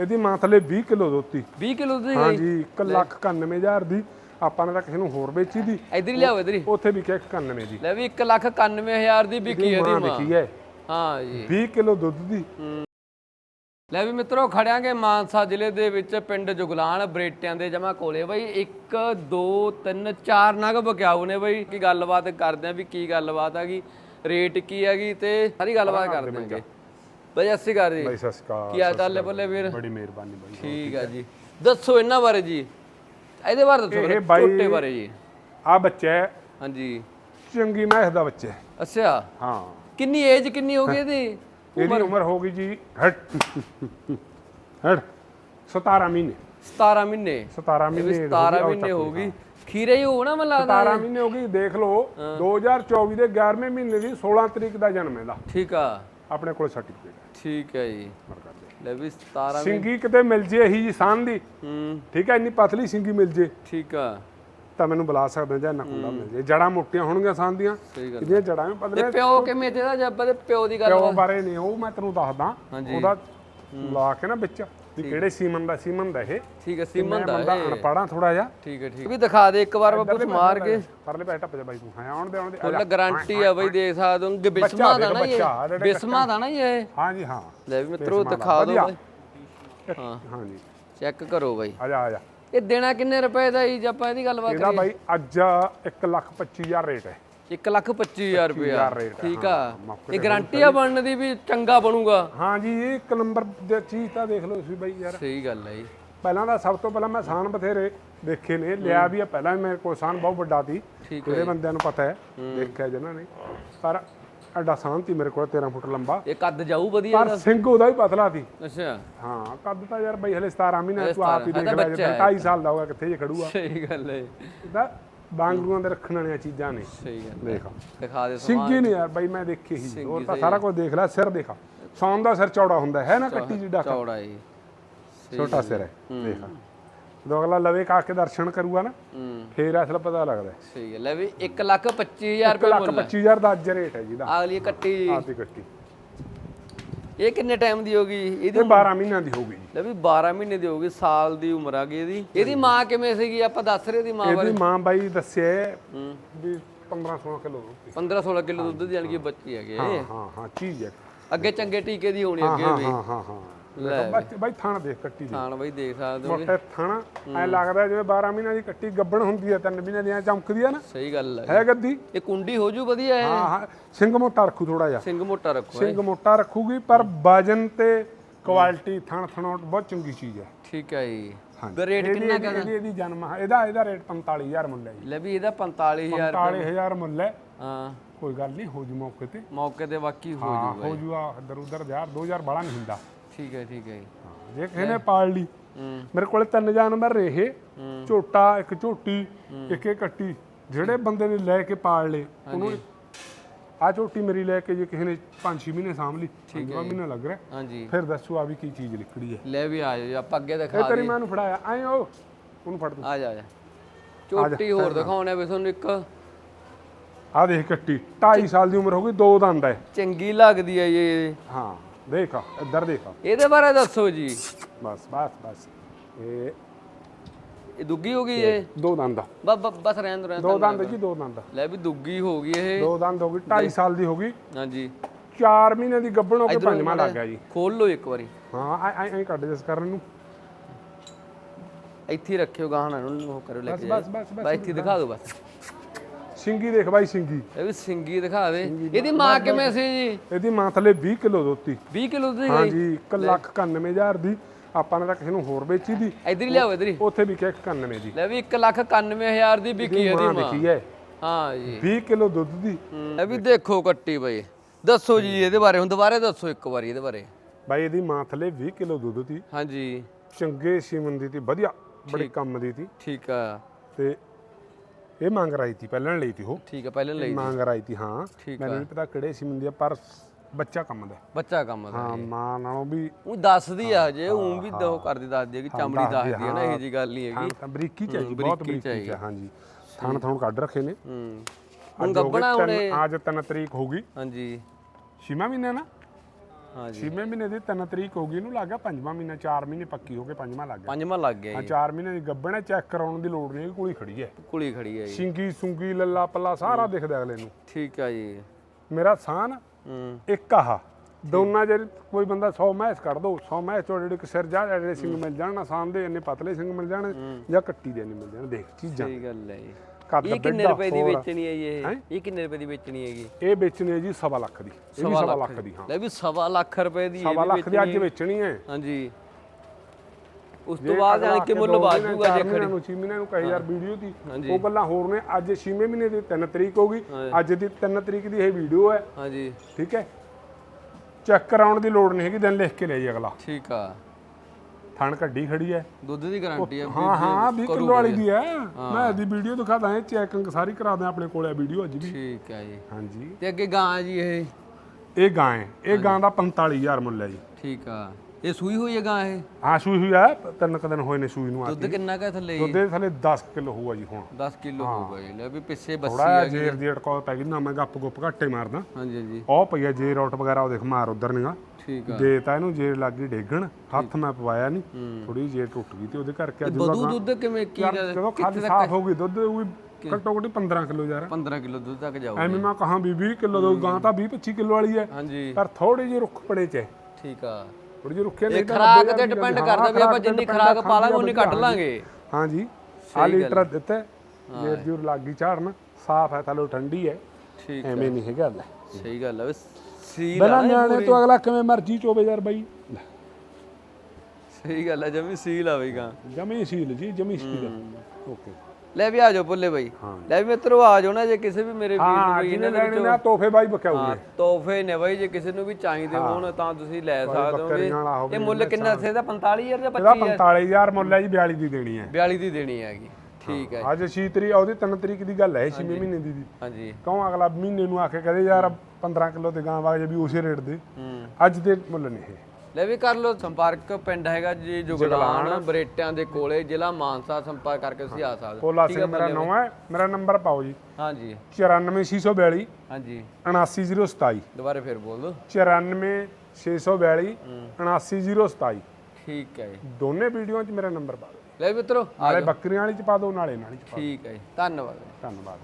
ਇਹਦੀ ਮਾਂ ਥੱਲੇ 20 ਕਿਲੋ ਦੋਤੀ। 20 ਕਿਲੋ ਦੀ ਗਈ ਹਾਂਜੀ 1 ਲੱਖ 91000 ਦੀ। ਆਪਾਂ ਨੇ ਤਾਂ ਕਿਸੇ ਨੂੰ ਹੋਰ ਵੇਚੀ ਦੀ। ਇਧਰ ਹੀ ਲਿਆਓ ਇਧਰ ਹੀ। ਉੱਥੇ ਵੀ ਕਿਹਾ 91 ਦੀ। ਲੈ ਵੀ 1 ਲੱਖ 91000 ਦੀ ਵਿਕੀ ਇਹਦੀ ਮਾਂ ਵਿਕੀ ਹੈ। ਹਾਂ ਜੀ। 20 ਕਿਲੋ ਦੁੱਧ ਦੀ। ਲੈ ਵੀ ਮਿੱਤਰੋ ਖੜਿਆਂਗੇ ਮਾਨਸਾ ਜ਼ਿਲ੍ਹੇ ਦੇ ਵਿੱਚ ਪਿੰਡ ਜੁਗਲਾਨ ਬਰੇਟਿਆਂ ਦੇ ਜਮਾ ਕੋਲੇ। ਬਈ 1 2 3 4 ਨਗ ਬਕਿਆਉ ਨੇ ਬਈ। ਕੀ ਗੱਲਬਾਤ ਕਰਦੇ ਆ ਵੀ ਕੀ ਗੱਲਬਾਤ ਹੈਗੀ ਰੇਟ ਕੀ ਹੈਗੀ ਤੇ ਸਾਰੀ ਗੱਲਬਾਤ ਕਰ ਦਿਆਂਗੇ। ਬਈ ਅੱਸੀ ਕਰ ਜੀ। ਬਾਈ ਸਤਿ ਸ਼੍ਰੀ ਅਕਾਲ ਕੀ ਹਾਲ ਚਾਲ ਹੈ ਬੱਲੇ ਵੀਰ? ਬੜੀ ਮਿਹਰਬਾਨੀ ਬਾਈ ਠੀਕ ਆ ਜੀ। ਦੱਸੋ ਇਹਨਾਂ ਬਾਰੇ ਜੀ। ਇਹਦੇ ਬਾਰੇ ਦੱਸੋ ਇਹ ਝੋਟੇ ਬਾਰੇ ਜੀ। ਆ ਬੱਚਾ ਹੈ। ਹਾਂਜੀ। ਚੰਗੀ ਮੈਸ ਦਾ ਬੱਚਾ ਹੈ। ਅੱਛਾ। ਹਾਂ। ਕਿੰਨੀ ਏਜ ਕਿੰਨੀ ਹੋ ਗਈ ਇਹਦੀ? ਇਹਦੀ ਉਮਰ? ਹੋ ਗਈ ਜੀ ਹਟ। ਹਟ। 17 ਮਹੀਨੇ। 17 ਮਹੀਨੇ। 17 ਇਹ ਵੀ ਮਹੀਨੇ 17 ਮਹੀਨੇ ਹੋ ਗਈ। ਖੀਰੇ ਹੀ ਹੋ ਨਾ ਮੈਨੂੰ ਲੱਗਦਾ 17 ਮਹੀਨੇ ਹੋ ਗਈ ਦੇਖ ਲਓ। 2024 ਦੇ 11ਵੇਂ ਮਹੀਨੇ ਦੀ 16 ਤਰੀਕ ਦਾ ਜਨਮ ਇਹਦਾ। ਠੀਕ ਆ। ਆਪਣੇ ਕੋਲ ਸਰਟੀਫਿਕੇਟ ਠੀਕ ਹੈ ਜੀ। ਹੈ ਲੈ ਵੀ 17 ਸਿੰਗੀ ਕਿਤੇ ਮਿਲ ਜੇ ਇਹੀ ਜੀ ਸਾਨ ਦੀ? ਹੂੰ। ਠੀਕ ਹੈ ਇੰਨੀ ਪਤਲੀ ਸਿੰਗੀ ਮਿਲ ਜੇ। ਠੀਕ ਆ। ਤਾਂ ਮੈਨੂੰ ਬੁਲਾ ਸਕਦੇ ਜਾਂ ਨਕੂਲਾ ਮਿਲ ਜੇ। ਜੜਾਂ ਮੋਟੀਆਂ ਹੋਣਗੀਆਂ ਸਾਨ ਦੀਆਂ। ਇਹਦੀਆਂ ਜੜਾਂ ਵੀ ਤੇ ਪਤਲੀਆਂ ਪਿਓ ਕਿਵੇਂ ਤੇ ਦਾ ਜੱਬ ਦੇ ਪਿਓ ਦੀ ਗੱਲ ਪਿਓ ਬਾਰੇ ਨਹੀਂ ਉਹ ਮੈਂ ਤੈਨੂੰ ਦੱਸਦਾ। ਉਹਦਾ ਲਾ ਕੇ ਨਾ ਵਿੱਚ। ਵੀ ਕਿਹੜੇ ਸੀਮਨ ਦਾ ਸੀਮਨ ਦਾ ਇਹ? ਠੀਕ ਹੈ ਸੀਮਨ ਦਾ ਇਹ। ਅਨਪੜਾ ਥੋੜਾ ਜਿਹਾ। ਠੀਕ ਹੈ ਠੀਕ। ਵੀ ਦਿਖਾ ਦੇ ਇੱਕ ਵਾਰ ਬੱਬੂ ਮਾਰ ਕੇ। ਪਰਲੇ ਪੈਸੇ ਟੱਪ ਜਾ ਬਾਈ ਤੂੰ। ਹਾਂ ਆਉਣ ਦੇ ਆਉਣ ਦੇ। ਫੁੱਲ ਗਾਰੰਟੀ ਆ ਬਈ ਦੇਖ ਸਕਦੇ ਹੋ ਬਿਸਮਾ ਦਾ ਨਾ ਇਹ। ਬਿਸਮਾ ਦਾ ਨਾ ਇਹ। ਹਾਂ ਜੀ ਹਾਂ। ਲੈ ਵੀ ਮਿੱਤਰੋ ਦਿਖਾ ਦਿਓ। ਬਈ। ਹਾਂ। ਹਾਂ ਜੀ ਚੈੱਕ ਕਰੋ ਬਾਈ। ਆ ਜਾ ਆ ਜਾ। ਇਹ ਦੇਣਾ ਕਿੰਨੇ ਰੁਪਏ ਦਾ ਜੀ? ਜੇ ਆਪਾਂ ਇਹਦੀ ਗੱਲਬਾਤ ਇਹਦਾ ਕਰੀਏ। ਬਾਈ ਅੱਜ 1 ਲੱਖ 25000 ਰੇਟ ਹੈ। 1 ਲੱਖ 25000 ਰੁਪਇਆ ਹਜ਼ਾਰ rate ਆ, ਠੀਕ ਆ। ਇਹ ਗਾਰੰਟੀ ਆ ਬਣਨ ਦੀ ਵੀ ਚੰਗਾ ਬਣੂਗਾ। ਹਾਂ ਜੀ ਇਹ ਇੱਕ ਨੰਬਰ ਦੀ ਚੀਜ਼ ਤਾਂ ਦੇਖ ਲਓ ਤੁਸੀਂ ਬਾਈ ਯਾਰ। ਸਹੀ ਗੱਲ ਹੈ ਜੀ। ਪਹਿਲਾਂ ਤਾਂ ਸਭ ਤੋਂ ਪਹਿਲਾਂ ਮੈਂ ਸਾਨ ਬਥੇਰੇ ਦੇਖੇ ਨੇ ਲਿਆ ਵੀ ਆ ਪਹਿਲਾਂ ਵੀ ਮੇਰੇ ਕੋਲ ਸਾਨ ਬਹੁਤ ਵੱਡਾ ਸੀ। ਜਿਹੜੇ ਬੰਦਿਆਂ ਨੂੰ ਪਤਾ ਹੈ ਦੇਖਿਆ ਜਿਨ੍ਹਾਂ ਨੇ। ਪਰ ਐਡਾ ਸਾਨ ਸੀ ਮੇਰੇ ਕੋਲ 13 ਫੁੱਟ ਲੰਬਾ। ਇਹ ਕੱਦ ਜਾਊ ਵਧੀਆ ਪਰ ਸਿੰਘ ਉਹਦਾ ਵੀ ਪਤਲਾ ਸੀ। ਅੱਛਾ। ਹਾਂ ਕੱਦ ਤਾਂ ਯਾਰ ਬਈ ਹਲੇ 17 ਮਹੀਨੇ ਤੂੰ ਆਪ ਹੀ 17 ਦੇਖ ਲੈ 2.5 ਸਾਲ ਦਾ ਹੋਗਾ ਕਿੱਥੇ ਜੇ ਖੜੂਗਾ। ਸਹੀ ਗੱਲ ਹੈ ਇਹਦਾ ਬਾਂਗਰੂਆਂ ਦੇ ਰੱਖਣ ਵਾਲੀਆਂ ਚੀਜ਼ਾਂ ਨੇ। ਸਹੀ ਗੱਲ ਦੇਖ। ਦਿਖਾ ਦੇ ਸਮਾਨ। ਸਿੰਗੀ ਨਹੀਂ ਯਾਰ ਬਈ ਮੈਂ ਦੇਖੀ ਹੀ ਹੋਰ ਤਾਂ ਸਾਰਾ ਕੁਝ ਦੇਖ ਲਿਆ ਸਿਰ ਦੇਖਾ। ਸੌਣ ਦਾ ਸਿਰ ਚੌੜਾ ਹੁੰਦਾ ਹੈ ਨਾ ਕੱਟੀ ਜਿੱਡਾ ਚੌੜਾ ਜੀ। ਛੋਟਾ ਸਿਰ ਹੈ ਦੇਖ। ਜਦੋਂ ਅਗਲਾ ਲਵੇ ਕਾ ਕੇ ਦਰਸ਼ਨ ਕਰੂਗਾ ਨਾ ਹੂੰ। ਫੇਰ ਅਸਲ ਪਤਾ ਲੱਗਦਾ ਸਹੀ ਗੱਲ ਹੈ ਵੀ 1 ਲੱਖ 25000 1 ਰੁਪਏ ਮੁੱਲ ਹੈ। 25000 ਦਾ ਅੱਜ ਰੇਟ ਹੈ ਜਿਹਦਾ ਅਗਲੀ ਕੱਟੀ ਆਦੀ ਕੱਟੀ। ਇਹ ਕਿੰਨੇ ਟਾਈਮ ਦੀ ਹੋਗੀ ਇਹਦੀ ਇਹ 12 ਮਹੀਨਿਆਂ ਦੀ ਹੋਊਗੀ ਜੀ। ਲੈ ਵੀ 12 ਮਹੀਨੇ ਦੀ ਹੋਗੀ ਸਾਲ ਦੀ ਉਮਰ ਆ ਗਈ ਇਹਦੀ। ਇਹਦੀ ਮਾਂ ਕਿਵੇਂ ਸੀਗੀ? ਆਪਾਂ ਦੱਸ ਰਹੇ ਦੀ ਮਾਂ ਬਾਰੇ। ਇਹਦੀ ਮਾਂ ਬਾਈ ਦੱਸਿਆ ਹੂੰ ਵੀ 15 16 ਕਿਲੋ 15 16 ਕਿਲੋ ਦੁੱਧ ਦੀ ਕਿ ਬੱਚੀ ਹੈਗੇ ਹਾਂ ਹਾਂ ਹਾਂ ਚੀਜ਼ ਹੈ। ਅੱਗੇ ਚੰਗੇ ਟੀਕੇ ਦੀ ਹੋਣੀ ਅੱਗੇ ਹਾਂ ਵੀ। ਹਾਂ ਹਾਂ ਹਾਂ। ਦੇਖੋ ਬੱਚੇ ਬਾਈ ਥਾਣ ਦੇਖ ਕੱਟੀ ਦੀ। ਖਾਣ ਬਈ ਦੇਖ ਸਕਦੇ ਹੋ ਮੋਟੇ ਥਾਣਾ ਐ ਲੱਗਦਾ ਜਿਵੇਂ 12 ਮਹੀਨਿਆਂ ਦੀ ਕੱਟੀ ਗੱਬਣ ਹੁੰਦੀ ਹੈ ਤਿੰਨ ਮਹੀਨਿਆਂ ਦੀ ਐ ਚਮਕਦੀ ਹੈ ਨਾ। ਸਹੀ ਗੱਲ ਹੈ ਹੈ ਗੱਦੀ? ਇਹ ਕੁੰਡੀ ਹੋ ਜੂ ਵਧੀਆ ਹੈ ਹਾਂ ਹਾਂ ਸਿੰਘ ਮੋਟਾ ਰੱਖੂ ਥੋੜਾ ਜਿਹਾ। ਸਿੰਘ ਮੋਟਾ ਰੱਖੋ ਸਿੰਘ ਮੋਟਾ ਰੱਖੂਗੀ ਪਰ ਵਜਨ ਤੇ ਕੁਆਲਿਟੀ ਥਣ ਥਣੋਟ ਬਹੁਤ ਚੰਗੀ ਚੀਜ਼ ਹੈ ਠੀਕ ਹੈ ਜੀ। ਤੇ ਰੇਟ ਕਿੰਨਾ ਇਹਦੀ- ਇਹਦੀ ਇਹਦੀ ਜਨਮ ਇਹਦਾ ਇਹਦਾ ਰੇਟ 45000 ਮੁੱਲ ਹੈ ਜੀ। ਲੈ ਵੀ ਇਹਦਾ 45000 45000 ਮੁੱਲ ਹੈ ਹਾਂ। ਕੋਈ ਗੱਲ ਨਹੀਂ ਹੋ ਜੂ ਮੌਕੇ ਤੇ। ਮੌਕੇ ਤੇ ਬਾਕੀ ਹੋ ਹਾਂ ਜੂਗਾ ਹੋ ਜੂ ਆ ਇੱਧਰ ਉੱਧਰ ਯਾਰ 2000 ਬੜਾ ਨਹੀਂ ਹੁੰਦਾ। ਠੀਕ ਹੈ ਠੀਕ ਹੈ ਜੀ। ਹਾਂ, ਜੇ ਕਿਸੇ ਨੇ ਪਾਲ ਲਈ। ਮੇਰੇ ਕੋਲੇ ਤਿੰਨ ਜਾਨਵਰ ਰਹੇ। ਝੋਟਾ ਇੱਕ ਝੋਟੀ ਇੱਕ ਇਹ ਕੱਟੀ। ਜਿਹੜੇ ਬੰਦੇ ਨੇ ਲੈ ਕੇ ਪਾਲ ਲਏ ਉਹਨੂੰ ਆ ਝੋਟੀ ਮੇਰੀ ਲੈ ਕੇ ਜੇ ਕਿਸੇ ਨੇ 5-6 ਮਹੀਨੇ ਸਾਂਭ ਲਈ ਪੰਜਵਾਂ ਮਹੀਨਾ ਲੱਗ ਰਿਹਾ। ਹਾਂਜੀ। ਫਿਰ ਦੱਸੋ ਆ ਵੀ ਕੀ ਚੀਜ਼ ਲਿਖੜੀ ਹੈ। ਲੈ ਵੀ ਆ ਜੀ, ਆਪਾਂ ਅੱਗੇ ਦਿਖਾ ਤੇਰੀ ਦੇ। ਮਾਂ ਨੂੰ ਫੜਾਇਆ। ਐ ਉਹ ਉਹਨੂੰ ਫੜ ਤੂੰ। ਆ ਜਾ ਆ ਜਾ। ਚੋਟੀ ਹੋਰ ਦਿਖਾਉਣੇ ਵੀ ਤੁਹਾਨੂੰ ਇੱਕ। ਆ ਦੇਖ ਕੱਟੀ। 2.5 ਸਾਲ ਦੀ ਉਮਰ ਹੋ ਗਈ ਦੋ ਦੰਦ ਹੈ। ਚੰਗੀ ਲੱਗਦੀ ਹੈ ਇਹ ਹਾਂ। ਦੇਖ ਇੱਧਰ ਦੇਖ। ਇਹਦੇ ਬਾਰੇ ਦੱਸੋ ਜੀ। ਬਸ ਬਸ ਬਸ। ਇਹ ਇਹ ਦੁੱਗੀ ਹੋ ਗਈ ਇਹ ਦੋ ਦੰਦ ਆ। ਬ- ਬ- ਬਸ ਰਹਿਣ ਦੋ ਰਹਿਣ ਦੋ ਦੰਦ ਜੀ ਦੋ। ਦੰਦ। ਲੈ ਵੀ ਦੁੱਗੀ ਹੋ ਗਈ ਇਹ। ਦੋ ਦੰਦ ਹੋ ਗਈ 2.5 ਸਾਲ ਦੀ ਹੋ ਗਈ। ਹਾਂਜੀ। 4 ਮਹੀਨੇ ਦੀ ਗੱਭਣ ਹੋ ਕੇ ਪੰਜਵਾਂ ਲੱਗ ਗਿਆ ਜੀ। ਖੋਲ ਲਓ ਇੱਕ ਵਾਰੀ। ਹਾਂ ਐ ਐ ਕੱਢ ਜਿਸ ਕਰਨ ਨੂੰ। ਇੱਥੇ ਰੱਖਿਓ ਗਾਹਣਾ ਨੂੰ ਉਹ ਕਰੋ ਲੈ ਬਸ ਕੇ ਬਸ ਬਸ ਬਸ। ਇੱਥੇ ਦਿਖਾ ਦਿਓ ਬਸ। ਸਿੰਗੀ ਦੇਖ ਬਾਈ ਸਿੰਗੀ। ਇਹ ਵੀ ਸਿੰਗੀ ਦਿਖਾ ਦੇ। ਇਹਦੀ ਮਾਂ ਕਿਵੇਂ ਸੀ? ਜੀ? ਇਹਦੀ ਮਾਂ ਥੱਲੇ 20 ਕਿਲੋ ਦੋਤੀ 20 ਕਿਲੋ ਦੀ ਹਾਂ ਜੀ 1 ਲੱਖ 91000 ਦੀ। ਆਪਾਂ ਨੇ ਤਾਂ ਕਿਸੇ ਨੂੰ ਹੋਰ ਵੇਚੀ ਦੀ। ਇਧਰ ਹੀ ਲਿਆਓ ਇਧਰ ਹੀ। ਉੱਥੇ ਵੀ ਕਿਹਾ 91 ਦੀ। ਲੈ ਵੀ 1 ਲੱਖ 91000 ਦੀ ਵਿਕੀ ਇਹਦੀ ਮਾਂ ਮਾਂ। ਵਿਕੀ ਹੈ। ਹਾਂ ਜੀ। 20 ਕਿਲੋ ਦੁੱਧ ਦੀ। ਇਹ ਵੀ ਦੇਖੋ ਕੱਟੀ ਬਈ। ਦੱਸੋ ਜੀ ਇਹਦੇ ਬਾਰੇ ਹੁਣ ਦੁਬਾਰੇ ਦੱਸੋ ਇੱਕ ਵਾਰੀ ਇਹਦੇ ਬਾਰੇ। ਬਾਈ ਇਹਦੀ ਮਾਂ ਥੱਲੇ 20 ਕਿਲੋ ਦੁੱਧ ਦੀ। ਹਾਂਜੀ। ਚੰਗੇ ਸੀਮਨ ਦੀ ਤੀ ਵਧੀਆ ਬੜੀ ਕੰਮ ਦੀ ਤੀ। ਠੀਕ ਆ। ਤੇ ਇਹ ਮੰਗ ਰਹੀ ਤੀ ਪਹਿਲਾਂ ਲਈ ਤੀ ਉਹ। ਠੀਕ ਆ ਪਹਿਲਾਂ ਲਈ ਮੰਗ ਰਹੀ ਤੀ ਹਾਂ। ਮੈਨੂੰ ਨਹੀਂ ਪਤਾ ਕਿਹੜੇ ਸੀਮਨ ਦੀ ਆ ਪਰ ਬੱਚਾ ਕੰਮ ਦਾ। ਬੱਚਾ ਕੰਮ ਦਾ ਹਾਂ ਮਾਂ ਨਾਲੋਂ ਵੀ ਉਹ ਦੱਸਦੀ ਆ ਜੇ ਉਹ ਵੀ ਦੋ ਕਰਦੀ ਦੱਸਦੀ ਹੈ ਕਿ ਚਮੜੀ ਦੱਸਦੀ ਹੈ ਨਾ ਇਹ ਜੀ ਗੱਲ ਨਹੀਂ ਹਾਂ ਹੈਗੀ। ਬਰੀਕੀ ਚਾਹੀਦੀ ਬਹੁਤ ਬਰੀਕੀ ਬਰੀਕੀ ਚ ਹਾਂਜੀ। ਥਣ ਥਣ ਕੱਢ ਰੱਖੇ ਨੇ। ਹੂੰ। ਅੱਜ ਹੁਣ ਹੋ ਗਏ ਗੱਬਣਾ ਤਿੰਨ- ਹੁਣੇ ਅੱਜ 3 ਤਰੀਕ ਹੋ ਗਈ। ਹਾਂਜੀ। ਛੇਵਾਂ ਮਹੀਨਾ ਨਾ? ਹਾਂਜੀ। ਛੇਵੇਂ ਮਹੀਨੇ ਦੀ 3 ਤਰੀਕ ਹੋ ਗਈ ਇਹਨੂੰ ਲੱਗ ਪੰਜਵਾਂ ਮਹੀਨਾ 4 ਮਹੀਨੇ ਪੱਕੀ ਹੋ ਕੇ ਪੰਜਵਾਂ ਲੱਗ ਗਿਆ। ਪੰਜਵਾਂ ਲੱਗ ਗਿਆ ਹਾਂ ਜੀ। 4 ਮਹੀਨੇ ਦੀ ਗੱਬਣ ਹੈ ਚੈੱਕ ਕਰਾਉਣ ਦੀ ਲੋੜ ਨਹੀਂ ਕੋਲੀ ਖੜੀ ਹੈ। ਕੁੜੀ ਖੜੀ ਹੈ ਜੀ। ਸਿੰਗੀ ਸੁੰਗੀ ਲੱਲਾ ਪੱਲਾ ਸਾਰਾ ਦਿਖਦਾ ਅਗਲੇ ਨੂੰ। ਠੀਕ ਆ ਜੀ। ਮੇਰਾ ਸਾਨ ਹੂੰ। ਇੱਕ ਆਹ ਦੋਨਾਂ ਜੇ ਕੋਈ ਬੰਦਾ 100 ਮੈਸ ਕੱਢ ਦੋ 100 ਮੈਸ ਚੋਂ ਜਿਹੜੇ ਇੱਕ ਸਿਰ ਜਾ ਜਿਹੜੇ ਸਿੰਘ ਮਿਲ ਜਾਣ ਆਸਾਨ ਦੇ ਇੰਨੇ ਪਤਲੇ ਸਿੰਘ ਮਿਲ ਜਾਣ ਜਾਂ ਕੱਟੀ ਦੇ ਨਹੀਂ ਮਿਲ ਜਾਣ ਦੇਖ ਚੀਜ਼ਾਂ। ਸਹੀ ਗੱਲ ਹੈ ਜੀ। ਕੱਦ ਇਹ ਕਿੰਨੇ ਵੱਡਾ, ਰੁਪਏ ਦੀ ਹੋਰ। ਵੇਚਣੀ ਹੈ ਜੀ ਇਹ? ਹੈਂ? ਇਹ ਕਿੰਨੇ ਰੁਪਏ ਦੀ ਵੇਚਣੀ ਹੈਗੀ? ਇਹ ਵੇਚਣੀ ਹੈ ਜੀ ਸਵਾ ਲੱਖ ਦੀ। ਇਹ ਵੀ ਸਵਾ ਲੱਖ ਦੀ। ਹਾਂ। ਲੈ ਵੀ ਸਵਾ ਲੱਖ ਰੁਪਏ ਦੀ ਇਹ ਸਵਾ ਵੀ ਲੱਖ ਦੀ ਅੱਜ ਵੇਚਣੀ ਹੈ। ਵੇਚਣੀ ਹੈ। ਹਾਂਜੀ। ਉਸ ਤੋਂ ਬਾਅਦ ਜਾਣ ਕੇ ਮੁੱਲ ਬਾਜੂਗਾ ਜੇ ਖੜੀ। ਨੂੰ 6 ਮਹੀਨਿਆਂ ਨੂੰ ਕਹੇ ਯਾਰ ਵੀਡੀਓ ਦੀ ਹਾਂਜੀ। ਉਹ ਗੱਲਾਂ ਹੋਰ ਨੇ। ਅੱਜ 6ਵੇਂ ਮਹੀਨੇ ਦੀ 3 ਤਰੀਕ ਹੋ ਗਈ। ਅੱਜ ਦੀ 3 ਤਰੀਕ ਦੀ ਇਹ ਵੀਡੀਓ ਹੈ। ਹਾਂਜੀ। ਠੀਕ ਹੈ? ਚੈੱਕ ਕਰਾਉਣ ਦੀ ਲੋੜ ਨਹੀਂ ਹੈਗੀ ਦਿਨ ਲਿਖ ਕੇ ਲੈ ਜੀ ਅਗਲਾ। ਠੀਕ ਆ। ਥਣ ਕੱਢੀ ਖੜੀ ਹੈ ਦੁੱਧ ਦੀ ਗਾਰੰਟੀ ਹੈ ਹਾਂ ਹਾਂ 20 ਕਿਲੋ ਵਾਲੀ ਦੀ ਹੈ। ਮੈਂ ਇਹਦੀ ਵੀਡੀਓ ਦਿਖਾਦਾ ਹਾਂ ਚੈਕਿੰਗ ਸਾਰੀ ਕਰਾਦਾ ਆਪਣੇ ਕੋਲੇ ਵੀਡੀਓ ਅੱਜ ਵੀ। ਠੀਕ ਹੈ ਜੀ। ਹਾਂਜੀ। ਤੇ ਅੱਗੇ ਗਾਂ ਜੀ ਇਹ? ਇਹ ਗਾਂ ਹੈ ਇਹ ਗਾਂ ਦਾ 45000 ਮੁੱਲ ਹੈ ਜੀ। ਠੀਕ ਆ। ਇਹ ਸੂਈ ਹੋਈ ਹੈ ਗਾਂ ਇਹ? ਹਾਂ ਸੂਈ ਹੋਈ ਹੈ ਤਿੰਨ ਕੁ ਦਿਨ ਹੋਏ ਨੇ ਸੂਈ ਨੂੰ ਆ ਦੁੱਧ ਕਿੰਨਾ ਕਾ ਥੱਲੇ? ਦੁੱਧ ਦੇ ਥਲੇ 10 ਕਿਲੋ ਹੋਊਗਾ ਜੀ ਹੁਣ। 10 ਕਿਲੋ ਹੋਊਗਾ ਜੀ। ਲੈ ਵੀ ਪਿੱਛੇ ਬੱਸੀ ਥੋੜਾ ਜੇਰ ਦੀ ਅਟਕੋ ਪੈ ਗਈ ਨਾ ਮੈਂ ਗੱਪ ਗੁੱਪ ਘੱਟੇ ਮਾਰਦਾ। ਹਾਂਜੀ ਹਾਂਜੀ। ਉਹ ਪਈਆ ਜੇਰ ਆਊਟ ਵਗੈਰਾ ਉਹ ਦੇਖ ਮਾਰ ਉਧਰ ਨੀਗਾ ਠੀਕ ਆ। ਦੇਤਾ ਇਹਨੂੰ ਜੇਰ ਲੱਗ ਗਈ ਡੇਗਣ ਹੱਥ ਮੈਂ ਪਵਾਇਆ ਨਹੀਂ ਥੋੜੀ ਜੇਰ ਟੁੱਟ ਗਈ ਤੇ ਉਹਦੇ ਕਰਕੇ ਅੱਜ ਬਦੂ ਦੁੱਧ ਕਿਵੇਂ ਕੀ ਜਦੋਂ ਖਾਲੀ ਸਾਫ਼ ਹੋ? ਗਈ ਦੁੱਧ ਉਹ ਵੀ ਘੱਟੋ ਘੱਟ 15 ਕਿਲੋ ਯਾਰ। 15 ਕਿਲੋ ਦੁੱਧ ਤੱਕ ਜਾਊ ਐਵੇਂ ਮੈਂ ਕਹਾਂ ਵੀ 20 ਕਿਲੋ ਦੋ ਗਾਂ ਤਾਂ 20 25 ਕਿਲੋ ਵਾਲੀ ਹੈ। ਹਾਂਜੀ। ਪਰ ਥੋੜੀ ਜਿਹੀ ਰੁੱਖ ਪੜੇ ਚ ਠੀਕ ਆ। ਥੋੜੀ ਜਿਹੀ ਰੁੱਖਿਆ ਇਹ ਖਰਾਕ ਤੇ ਡਿਪੈਂਡ ਕਰਦਾ ਵੀ ਆਪਾਂ ਜਿੰਨੀ ਖਰਾਕ ਪਾ ਲਾਂਗੇ ਉਨੀ ਕੱਢ ਲਾਂਗੇ। ਹਾਂਜੀ ਆ ਲੀਟਰ ਦਿੱਤਾ ਜੇਰ ਜੂਰ ਲੱਗ ਝਾੜਨ ਸਾਫ਼ ਹੈ ਥੱਲੇ ਠੰਡੀ ਹੈ। ਠੀਕ ਐਵੇਂ ਨਹੀਂ ਹੈਗਾ ਲੈ ਸਹੀ ਗੱਲ ਆ ਨਾ ਇਹ ਨਿਆਣੇ। ਤੋਂ ਅਗਲਾ ਕਿਵੇਂ ਮਰਜ਼ੀ ਚੋਵੇ ਯਾਰ ਬਾਈ। ਸਹੀ ਗੱਲ ਆ ਜਮੀ ਸੀਲ ਆਵੇਗਾ ਜਮੀ ਸੀਲ ਜੀ ਜਮੀ ਸੀਲ। ਓਕੇ। ਲੈ ਵੀ ਆ ਜਾਓ ਬੁੱਲੇ ਬਾਈ। ਲੈ ਵੀ ਮਿੱਤਰੋ ਆ ਜਾਓ ਨਾ ਜੇ ਕਿਸੇ ਵੀ ਮੇਰੇ ਵੀਰ ਨੂੰ ਹਾਂ ਜਿਹਨੇ ਇਹਨਾਂ ਦੇ ਲੈਣੇ ਨੇ ਤੋਹਫੇ ਬਾਈ ਬਕਾਉਗੇ ਹਾਂ ਤੋਹਫੇ ਨੇ ਬਾਈ ਜੇ ਕਿਸੇ ਨੂੰ ਵੀ ਚਾਹੀਦੇ ਹੋਣ ਤਾਂ ਤੁਸੀਂ ਲੈ ਸਕਦੇ ਬੱਕਰੀਆਂ ਵਾਲਾ ਹੋਗੇ। ਹੋਵੇ, ਇਹ ਮੁੱਲ ਕਿੰਨਾ ਸੀ ਇਹਦਾ 45000 ਜਾਂ ਇਹਦਾ 25000 45000 ਮੁੱਲ ਹੈ ਜੀ 42 ਦੀ ਦੇਣੀ ਹੈ। 42 ਦੀ ਦੇਣੀ ਹੈਗੀ। ਠੀਕ ਹੈ ਅੱਜ 6 ਤਰੀਕ ਉਹਦੀ 3 ਤਰੀਕ ਦੀ ਗੱਲ ਹੈ 6 ਮਹੀਨੇ ਦੀ ਦੀ ਹਾਂਜੀ। ਕਹੋ ਅਗਲਾ ਮਹੀਨੇ ਨੂੰ ਆ ਕੇ ਕਹਦੇ ਯਾਰ 15 ਕਿਲੋ ਤੇ ਗਾਂ ਵਾਗ ਜੇ ਵੀ ਉਸੇ ਰੇਟ ਦੇ। ਹੂੰ। ਅੱਜ ਦੇ ਮੁੱਲ ਨਹੀਂ ਇਹ। ਲੈ ਵੀ ਕਰ ਲਓ ਸੰਪਰਕ ਪਿੰਡ ਹੈਗਾ ਜੀ ਜੁਗਲਾਨ ਬਰੇਟਿਆਂ ਦੇ ਕੋਲੇ ਜ਼ਿਲ੍ਹਾ ਮਾਨਸਾ ਸੰਪਰਕ ਕਰਕੇ ਤੁਸੀਂ ਆ ਸਕਦੇ। ਕੋਲਾ ਸਿੰਘ ਮੇਰਾ ਨਾਮ ਹੈ ਮੇਰਾ ਨੰਬਰ ਪਾਓ ਜੀ। ਹਾਂਜੀ। 94642 ਹਾਂਜੀ। 79027 ਦੁਬਾਰੇ ਫਿਰ ਬੋਲ ਦਿਓ। 94642 79027 ਠੀਕ ਹੈ ਜੀ। ਦੋਨੇ ਵੀਡੀਓ 'ਚ ਮੇਰਾ ਨੰਬਰ ਪਾ ਦਿਓ। ਲੈ ਵੀ ਮਿੱਤਰੋ ਨਾਲੇ ਬੱਕਰੀਆਂ ਵਾਲੀ 'ਚ ਪਾ ਦਿਓ ਨਾਲੇ ਨਾਲੀ 'ਚ ਪਾ ਠੀਕ ਹੈ ਜੀ ਧੰਨਵਾਦ। ਦਿਓ। ਧੰਨਵਾਦ।